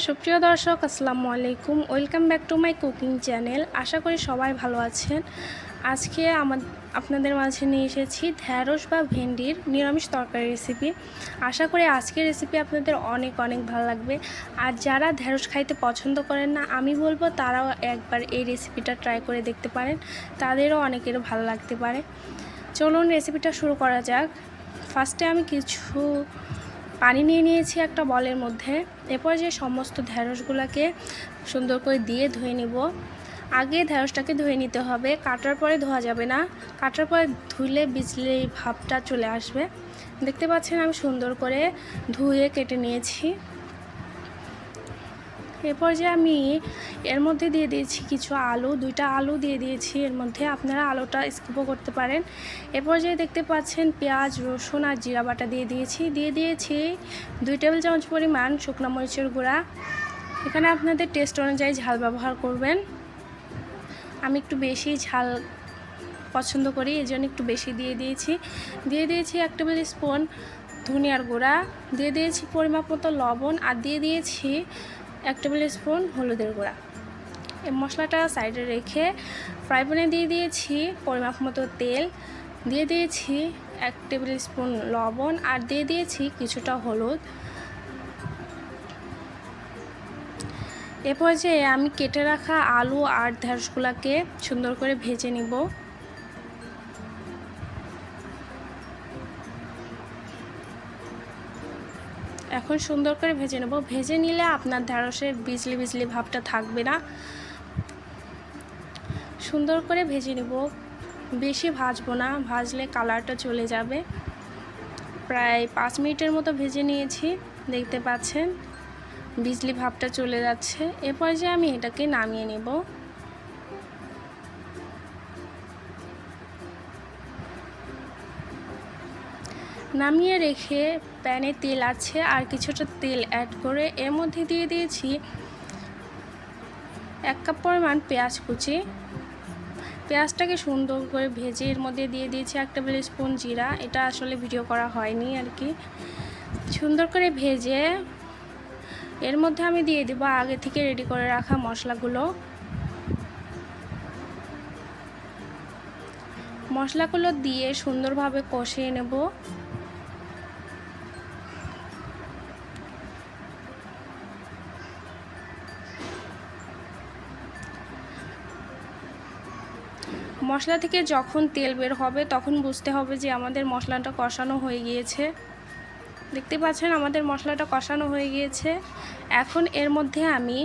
সুপ্রিয় দর্শক, আসসালামু আলাইকুম। Welcome back to my cooking channel আশা করি সবাই ভালো আছেন। আজকে আমার আপনাদের মাঝে নিয়ে এসেছি ঢ্যাঁড়স বা ভেন্ডির নিরামিষ তরকারি রেসিপি আশা করি আজকের রেসিপি আপনাদের অনেক অনেক ভালো লাগবে। আর যারা ঢ্যাঁড়স খাইতে পছন্দ করেন না, আমি বলব তারাও একবার এই রেসিপিটা ট্রাই করে দেখতে পারেন। তাদেরও অনেকেরও ভালো লাগতে পারে। চলুন রেসিপিটা শুরু করা যাক। ফার্স্টে আমি কিছু পানি নিয়ে নিয়েছি একটা বলের মধ্যে। এরপর যে সমস্ত ঢেঁড়সগুলোকে সুন্দর করে দিয়ে ধুয়ে নিব। আগে ঢেঁড়সটাকে ধুয়ে নিতে হবে। কাটার পরে ধোয়া যাবে না। কাটার পরে ধুলে বিজলি ভাবটা চলে আসবে। দেখতে পাচ্ছেন আমি সুন্দর করে ধুয়ে কেটে নিয়েছি। এরপর যে আমি এর মধ্যে দিয়ে দিয়েছি কিছু আলু, দুইটা আলু দিয়ে দিয়েছি। এর মধ্যে আপনারা আলুটা স্কিপও করতে পারেন। এরপর যে দেখতে পাচ্ছেন পেঁয়াজ, রসুন আর জিরা বাটা দিয়ে দিয়েছি। দিয়ে দিয়েছি দুই টেবিল চামচ পরিমাণ শুকনো মরিচের গুঁড়া। এখানে আপনাদের টেস্ট অনুযায়ী ঝাল ব্যবহার করবেন। আমি একটু বেশি ঝাল পছন্দ করি এই জন্য একটু বেশি দিয়ে দিয়েছি। দিয়ে দিয়েছি এক টেবিল স্পুন ধনিয়ার গুঁড়া। দিয়ে দিয়েছি পরিমাপ মতো লবণ আর দিয়ে দিয়েছি এক টেবিল স্পুন হলুদের গুঁড়া। এই মশলাটা সাইডে রেখে ফ্রাই প্যানে দিয়ে দিয়েছি পরিমাপ মতো তেল। দিয়ে দিয়েছি এক টেবিল স্পুন লবণ আর দিয়ে দিয়েছি কিছুটা হলুদ। এ পর্যায়ে আমি কেটে রাখা আলু আর ঢ্যাঁড়সগুলোকে সুন্দর করে ভেজে নিব। এখন সুন্দর করে ভেজে নেব। ভেজে নিলে আপনার ঢ্যাঁড়সের বিজলি বিজলি ভাবটা থাকবে না। সুন্দর করে ভেজে নেব। বেশি ভাজবো না, ভাজলে কালারটা চলে যাবে। প্রায় পাঁচ মিনিটের মতো ভেজে নিয়েছি, দেখতে পাচ্ছেন। বিজলি ভাবটা চলে যাচ্ছে। এরপর যে আমি এটাকে নামিয়ে নেব। নামিয়ে রেখে প্যানে তেল আছে আর কিছুটা তেল অ্যাড করে এর মধ্যে দিয়ে দিয়েছি এক কাপ পরিমাণ পেঁয়াজ কুচি। পেঁয়াজটাকে সুন্দর করে ভেজে এর মধ্যে দিয়ে দিয়েছি এক টেবিল স্পুন জিরা। এটা আসলে ভিডিও করা হয়নি আর কি। সুন্দর করে ভেজে এর মধ্যে আমি দিয়ে দেবো আগে থেকে রেডি করে রাখা মশলাগুলো। মশলাগুলো দিয়ে সুন্দরভাবে কষিয়ে নেব। মশলা থেকে যখন তেল বের হবে, তখন বুঝতে হবে যে আমাদের মশলাটা কষানো হয়ে গিয়েছে। দেখতে পাচ্ছেন আমাদের মশলাটা কষানো হয়ে গিয়েছে। এখন এর মধ্যে আমি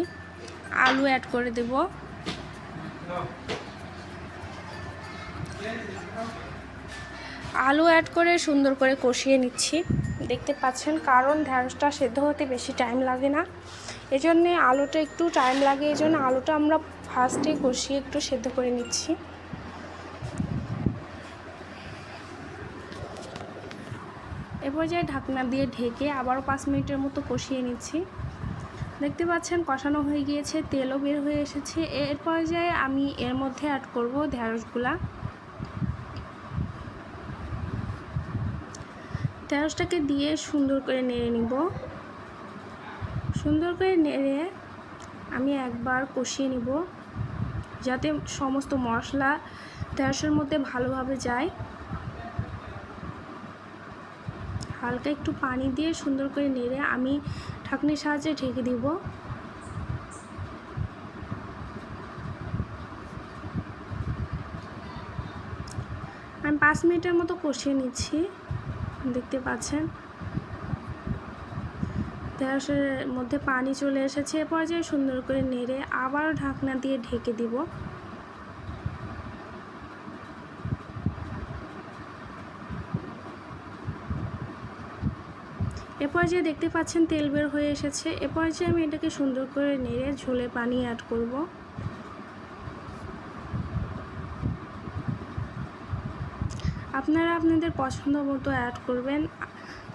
আলু অ্যাড করে দেব। আলু অ্যাড করে সুন্দর করে কষিয়ে নিচ্ছি। দেখতে পাচ্ছেন কারণ ঢ্যাঁড়সটা সেদ্ধ হতে বেশি টাইম লাগে না। এজন্যে আলুটা একটু টাইম লাগে এই জন্য আলুটা আমরা ফার্স্টে কষিয়ে একটু সেদ্ধ করে নিচ্ছি। এ পর্যায়ে ঢাকনা দিয়ে ঢেকে আবারও পাঁচ মিনিটের মতো কষিয়ে নিচ্ছি। দেখতে পাচ্ছেন কষানো হয়ে গিয়েছে, তেলও বের হয়ে এসেছে। এর পর্যায়ে আমি এর মধ্যে অ্যাড করব ঢ্যাঁড়সগুলা ঢ্যাঁড়সটাকে দিয়ে সুন্দর করে নেড়ে নিব। সুন্দর করে নেড়ে আমি একবার কষিয়ে নিব, যাতে সমস্ত মশলা ঢ্যাঁড়সের মধ্যে ভালোভাবে যায়। হালকা একটু পানি দিয়ে সুন্দর করে নেড়ে আমি ঢাকনির সাহায্যে ঢেকে দিব। আমি পাঁচ মিনিটের মতো কষিয়ে নিচ্ছি, দেখতে পাচ্ছেন। ঢেঁড়সের মধ্যে পানি চলে এসেছে এ পর্যায়ে সুন্দর করে নেড়ে আবারও ঢাকনা দিয়ে ঢেকে দিব। এ পর্যায়ে দেখতে পাচ্ছেন তেল বের হয়ে এসেছে এ পর্যায়ে আমি এটাকে সুন্দর করে নেড়ে ঝোলে পানি অ্যাড করব। আপনারা আপনাদের পছন্দ মতো অ্যাড করবেন,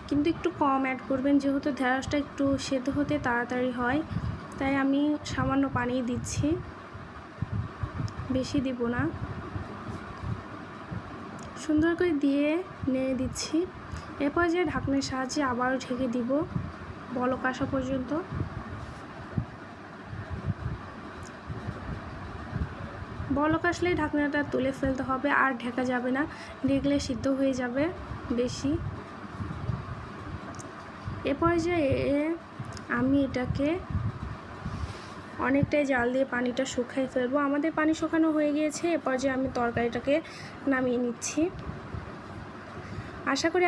কিন্তু একটু কম অ্যাড করবেন, যেহেতু ঢেঁড়সটা একটু সেদ্ধ হতে তাড়াতাড়ি হয়, তাই আমি সামান্য পানি দিচ্ছি। বেশি দিব না। সুন্দর করে দিয়ে নেড়ে দিচ্ছি। এরপর যে ঢাকনের সাহায্যে আবারও ঢেকে দিব বলক আসা পর্যন্ত। বলক আসলে ঢাকনাটা তুলে ফেলতে হবে, আর ঢেকা যাবে না। ঢেকলে সিদ্ধ হয়ে যাবে বেশি। এ যে আমি এটাকে অনেকটাই জাল দিয়ে পানিটা শুকাই ফেলব। আমাদের পানি শুকানো হয়ে গিয়েছে, এরপর যে আমি তরকারিটাকে নামিয়ে নিচ্ছি। আশা করি